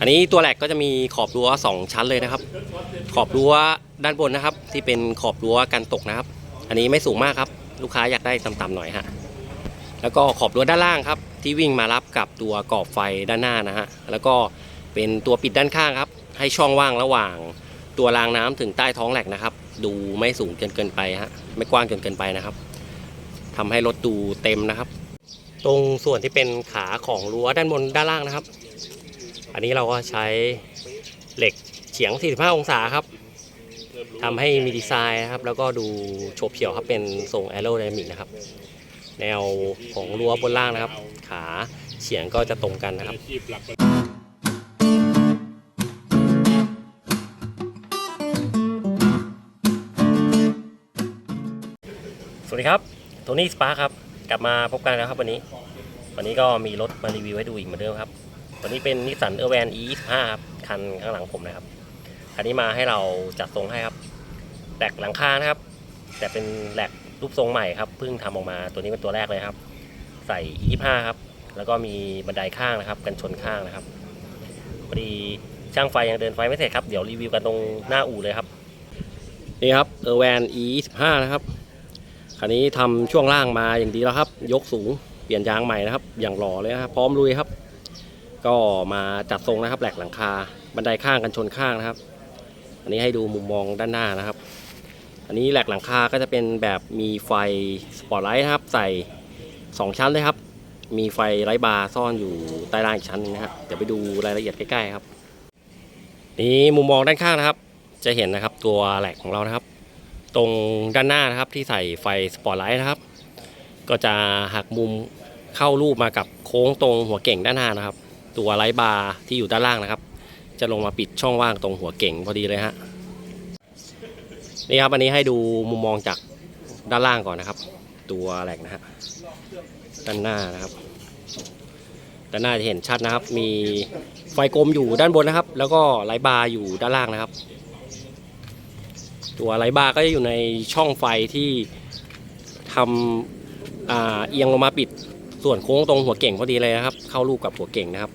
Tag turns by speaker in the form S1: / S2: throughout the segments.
S1: อันนี้ตัวแหลกก็จะมีขอบรั้วสองชั้นเลยนะครับ ขอบรั้วด้านบนนะครับ ที่เป็นขอบรั้วกันตกนะครับ อันนี้ไม่สูงมากครับ ลูกค้าอยากได้ต่ำๆหน่อยฮะแล้วก็ขอบรั้วด้านล่างครับ ที่วิ่งมารับกับตัวกรอบไฟด้านหน้านะฮะแล้วก็เป็นตัวปิดด้านข้างครับ ให้ช่องว่างระหว่างตัวรางน้ำถึงใต้ท้องแหลกนะครับ ดูไม่สูงเกินเกินไปฮะไม่กว้างจนเกินไปนะครับทำให้รถดูเต็มนะครับ ตรงส่วนที่เป็นขาของรั้วด้านบนด้านล่างนะครับ อันนี้เราก็ใช้เหล็กเฉียง 45 องศาครับทำให้มีดีไซน์นะครับ แล้วก็ดูโฉบเฉี่ยวครับเป็นทรงแอโรไดนามิกนะครับ แนวของรั้วบนล่างนะครับ ขาเฉียงก็จะตรงกันนะครับสวัสดีครับโทนี่สปาร์คครับ กลับมาพบกันแล้วครับวันนี้ วันนี้ก็มีรถมารีวิวให้ดูอีกเหมือนเดิมครับ วันนี้เป็นนิสสันเออร์แวน E25 ครับคันข้างหลังผมนะครับ คันนี้มาให้เราจัดทรงให้ครับแหลกหลังคานะครับ แต่เป็นแหลกรูปทรงใหม่ครับเพิ่งทำออกมาตัวนี้เป็นตัวแรกเลยครับ ใส่ E25 ครับ แล้วก็มีบันไดข้างนะครับ กันชนข้างนะครับพอดีช่างไฟยังเดินไฟไม่เสร็จครับ เดี๋ยวรีวิวกันตรงหน้าอู่เลยครับ นี่ครับเออร์แวน E25 นะครับคันนี้ทำช่วงล่างมาอย่างดีแล้วครับ ยกสูงเปลี่ยนยางใหม่นะครับ อย่างหล่อเลยนะครับพร้อมลุยครับ ก็มาจัดทรงนะครับแหลกหลังคา บันไดข้างกันชนข้างนะครับ อันนี้ให้ดูมุมมองด้านหน้านะครับ อันนี้แหลกหลังคาก็จะเป็นแบบมีไฟสปอตไลท์นะครับ ใส่ 2 ชั้นเลยครับ มีไฟไร้บาร์ซ่อนอยู่ใต้ล่างอีกชั้นนึงนะครับเดี๋ยวไปดูรายละเอียดใกล้ๆครับ นี่มุมมองด้านข้างนะครับ จะเห็นนะครับตัวแหลกของเรานะครับ ตรงด้านหน้านะครับที่ใส่ไฟสปอตไลท์นะครับ ก็จะหักมุมเข้ารูปมากับโค้งตรงหัวเก่งด้านหน้านะครับ ตัวไลท์บาร์ที่อยู่ด้านล่างนะครับ จะลงมาปิดช่องว่างตรงหัวเก่งพอดีเลยฮะนี่ครับอันนี้ให้ดูมุมมองจากด้านล่างก่อนนะครับ ตัวแหลกนะฮะด้านหน้านะครับด้านหน้าจะเห็นชัดนะครับ มีไฟกลมอยู่ด้านบนนะครับ แล้วก็ไลท์บาร์อยู่ด้านล่างนะครับ ตัวไลท์บาร์ก็จะอยู่ในช่องไฟที่ทำเอียงลงมาปิด ส่วนโค้งตรงหัวเก่งพอดีเลยนะครับ เข้ารูปกับหัวเก่งนะครับ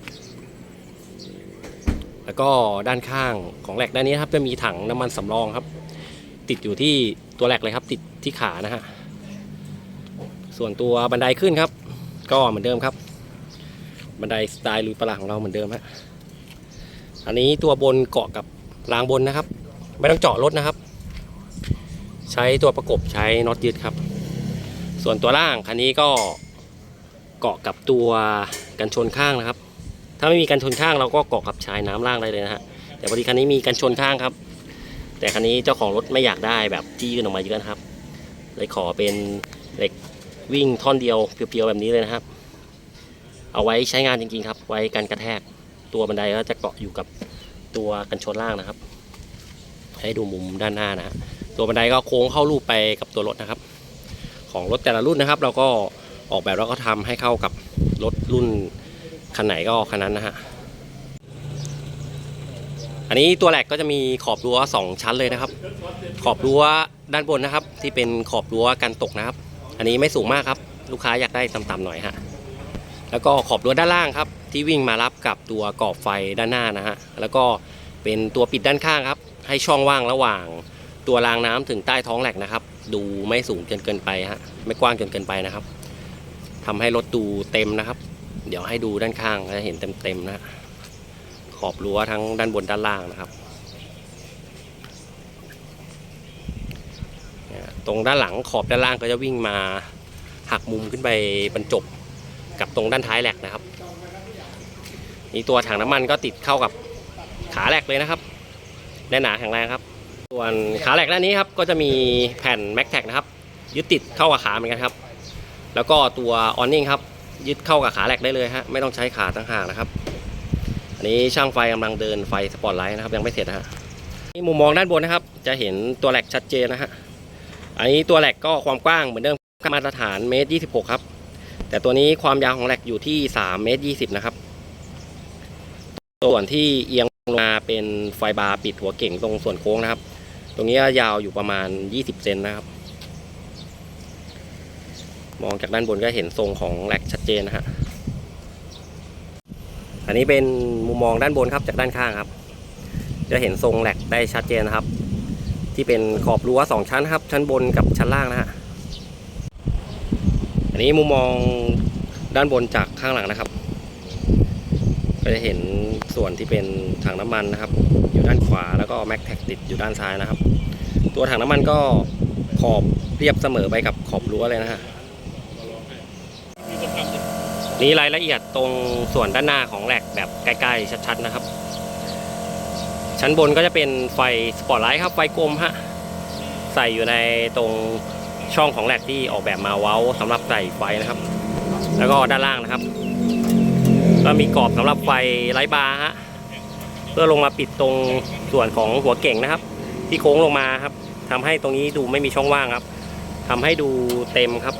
S1: แล้วก็ด้านข้างของแหลกด้านนี้ครับจะมีถังน้ำมันสำรองครับ ติดอยู่ที่ตัวแหลกเลยครับ ติดที่ขานะฮะส่วนตัวบันไดขึ้นครับ ก็เหมือนเดิมครับ บันไดสไตล์ลุยปลาของเราเหมือนเดิมฮะอันนี้ตัวบนเกาะกับรางบนนะครับ ไม่ต้องเจาะรถนะครับ ใช้ตัวประกบใช้น็อตยึดครับ ส่วนตัวล่างคันนี้ก็ เกาะกับตัวกันชนข้างนะครับ ถ้าไม่มีกันชนข้างเราก็เกาะกับชายน้ำล่างได้เลยนะฮะแต่พอดีคันนี้มีกันชนข้างครับ แต่คันนี้เจ้าของรถไม่อยากได้แบบที่ยื่นออกมาเยอะนะครับเลยขอเป็นเหล็กวิ่งท่อนเดียวเพียวๆแบบนี้เลยนะครับ เอาไว้ใช้งานจริงๆครับ ไว้กันกระแทกตัวบันไดก็จะเกาะอยู่กับตัวกันชนล่างนะครับ ให้ดูมุมด้านหน้านะฮะตัวบันไดก็โค้งเข้ารูปไปกับตัวรถนะครับ ของรถแต่ละรุ่นนะครับ เราก็ ออกแบบแล้วก็ทำให้เข้ากับรถรุ่นคันไหนก็คันนั้นนะฮะ อันนี้ตัวแหลกก็จะมีขอบรั้วสองชั้นเลยนะครับ ขอบรั้วด้านบนนะครับ ที่เป็นขอบรั้วกันตกนะครับ อันนี้ไม่สูงมากครับ ลูกค้าอยากได้ต่ำๆหน่อยฮะ แล้วก็ขอบรั้วด้านล่างครับ ที่วิ่งมารับกับตัวกรอบไฟด้านหน้านะฮะ แล้วก็เป็นตัวปิดด้านข้างครับ ให้ช่องว่างระหว่างตัวรางน้ำถึงใต้ท้องแหลกนะครับ ดูไม่สูงจนเกินไปฮะ ไม่กว้างจนเกินไปนะครับ ทำให้รถดูเต็มนะครับ เดี๋ยวให้ดูด้านข้างจะเห็นเต็มๆนะขอบรั้วทั้งด้านบนด้านล่างนะครับตรงด้านหลังขอบด้านล่างก็จะวิ่งมาหักมุมขึ้นไปบรรจบกับตรงด้านท้ายแหลกนะครับนี่ตัวถังน้ำมันก็ติดเข้ากับขาแหลกเลยนะครับแน่นหนาแข็งแรงครับ ส่วนขาแหลกด้านนี้ครับก็จะมีแผ่น m a c t a g นะครับยึดติดเข้ากับขาเหมือนกันครับ แล้วก็ตัวออนนิ่งครับยึดเข้ากับขาแหลกได้เลยฮะไม่ต้องใช้ขาตั้งห่างนะครับ อันนี้ช่างไฟกำลังเดินไฟสปอตไลท์นะครับยังไม่เสร็จนะฮะนี่มุมมองด้านบนนะครับ จะเห็นตัวแหลกชัดเจนนะฮะอันนี้ตัวแหลกก็ความกว้างเหมือนเดิมมาตรฐานเมตรยี่สิบหกครับ แต่ตัวนี้ความยาวของแหลกอยู่ที่สามเมตรยี่สิบนะครับ ส่วนที่เอียงลงมาเป็นไฟบาร์ปิดหัวเก่งตรงส่วนโค้งนะครับ ตรงนี้ยาวอยู่ประมาณ20เซนนะครับ มองจากด้านบนก็เห็นทรงของแหลกชัดเจนนะฮะอันนี้เป็นมุมมองด้านบนครับจากด้านข้างครับ จะเห็นทรงแหลกได้ชัดเจนนะครับ ที่เป็นขอบรั้วสองชั้นครับ ชั้นบนกับชั้นล่างนะฮะอันนี้มุมมองด้านบนจากข้างหลังนะครับ ก็จะเห็นส่วนที่เป็นถังน้ำมันนะครับ อยู่ด้านขวาแล้วก็แม็กแท็กติดอยู่ด้านซ้ายนะครับ ตัวถังน้ำมันก็ขอบเรียบเสมอไปกับขอบรั้วเลยนะฮะ นี่รายละเอียดตรงส่วนด้านหน้าของแหลกแบบใกล้ๆชัดๆนะครับ ชั้นบนก็จะเป็นไฟสปอตไลท์ครับไฟกลมฮะใส่อยู่ในตรงช่องของแหลกที่ออกแบบมาเว้าสำหรับใส่ไฟนะครับ แล้วก็ด้านล่างนะครับ ก็มีกรอบสำหรับไฟไร้บาร์ฮะเพื่อลงมาปิดตรงส่วนของหัวเก่งนะครับ ที่โค้งลงมาครับทำให้ตรงนี้ดูไม่มีช่องว่างครับทำให้ดูเต็มครับ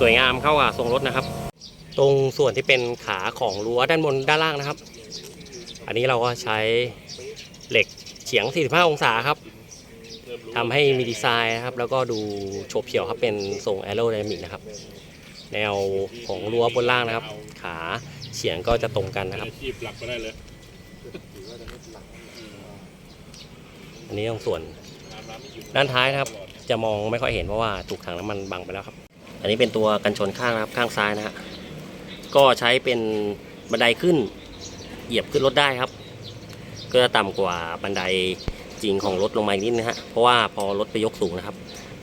S1: สวยงามเข้ากับทรงรถนะครับ ตรงส่วนที่เป็นขาของรั้วด้านบนด้านล่างนะครับ อันนี้เราก็ใช้เหล็กเฉียง 45 องศาครับทำให้มีดีไซน์นะครับ แล้วก็ดูโฉบเฉี่ยวครับเป็นทรงแอโรไดนามิกนะครับ แนวของรั้วบนล่างนะครับ ขาเฉียงก็จะตรงกันนะครับ
S2: คีบหลักไปได้เลย
S1: อันนี้ตรงส่วนด้านท้ายนะครับ จะมองไม่ค่อยเห็นเพราะว่าถูกถังน้ำมันบังไปแล้วครับ อันนี้เป็นตัวกันชนข้างนะครับข้างซ้ายนะฮะ ก็ใช้เป็นบันไดขึ้น เหยียบขึ้นรถได้ครับ ก็จะต่ำกว่าบันไดจริงของรถลงมาอีกนิดนะฮะเพราะว่าพอรถไปยกสูงนะครับ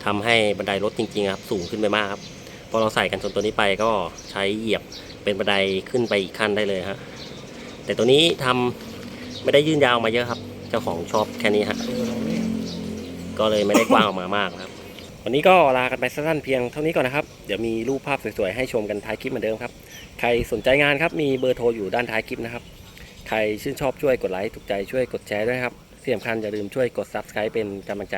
S1: ทำให้บันไดรถจริงๆครับสูงขึ้นไปมากครับพอเราใส่กันชนตัวนี้ไปก็ใช้เหยียบเป็นบันไดขึ้นไปอีกขั้นได้เลยฮะแต่ตัวนี้ทำไม่ได้ยื่นยาวมาเยอะครับ เจ้าของชอบแค่นี้ฮะก็เลยไม่ได้กว้างออกมามากครับ วันนี้ก็ลากันไปสั้นๆเพียงเท่านี้ก่อนนะครับ เดี๋ยวมีรูปภาพสวยๆให้ชมกันท้ายคลิปเหมือนเดิมครับ ใครสนใจงานครับ มีเบอร์โทรอยู่ด้านท้ายคลิปนะครับ ใครชื่นชอบช่วยกดไลค์ ถูกใจช่วยกดแชร์ด้วยครับที่สำคัญอย่าลืมช่วยกด subscribe เป็นกำลังใจ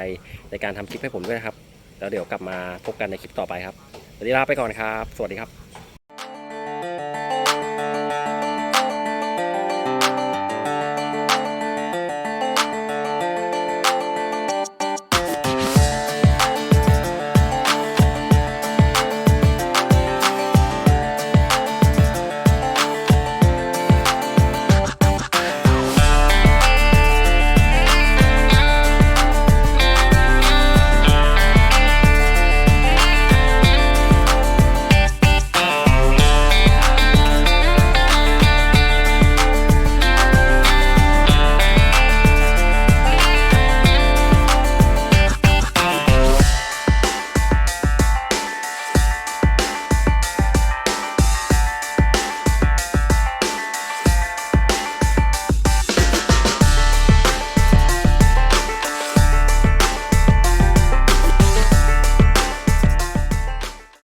S1: ในการทำคลิปให้ผมด้วยนะครับ แล้วเดี๋ยวกลับมาพบกันในคลิปต่อไปครับ วันนี้ลาไปก่อนครับ สวัสดีครับ